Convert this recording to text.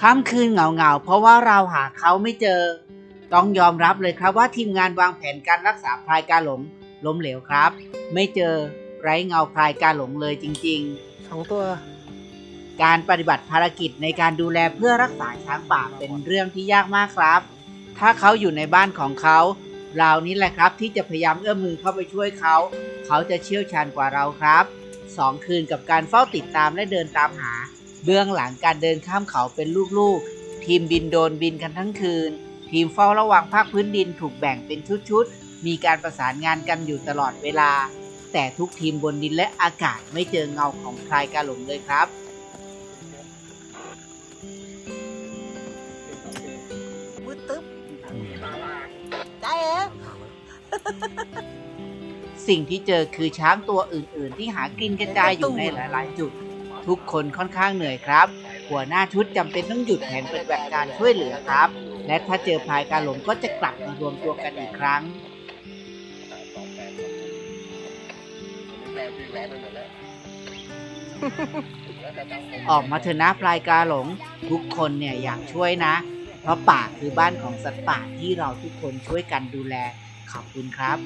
ค่ำคืนเหงาๆ เพราะว่าเราหาเขาไม่เจอ ต้องยอมรับเลยครับว่าทีมงานวางแผนการรักษาพลายกาหลงล้มเหลวครับ ไม่เจอไร้เงาพลายกาหลงเลยจริงสองตัวๆการปฏิบัติภารกิจในการดูแลเพื่อรักษาช้างป่าเป็นเรื่องที่ยากมากครับ ถ้าเขาอยู่ในบ้านของเขา เรานี่แหละครับที่จะพยายามเอื้อมมือเข้าไปช่วยเขา เขาจะเชี่ยวชาญกว่าเราครับสองคืนกับการเฝ้าติดตามและเดินตามหา เบื้องหลังการเดินข้ามเขาเป็นลูกๆ ทีมบินโดรนบินกันทั้งคืน ทีมเฝ้าระวังภาคพื้นดินถูกแบ่งเป็นชุดๆ มีการประสานงานกันอยู่ตลอดเวลา แต่ทุกทีมบนดินและอากาศไม่เจอเงาของพลายกาหลงเลยครับมืดตึ๊บได้เอ๋สิ่งที่เจอคือช้างตัวอื่นๆ ที่หากินกระจายอยู่ในหลาย ๆ จุด ทุกคนค่อนข้างเหนื่อยครับ หัวหน้าชุดจำเป็นต้องหยุดแผนปฏิบัติการช่วยเหลือครับ และถ้าเจอพลายกาหลงก็จะกลับมารวมตัวกันอีกครั้ง ออกมาเถอะนะพลายกาหลง ทุกคนเนี่ยอยากช่วยนะ เพราะป่าคือบ้านของสัตว์ป่าที่เราทุกคนช่วยกันดูแลขอบคุณครับ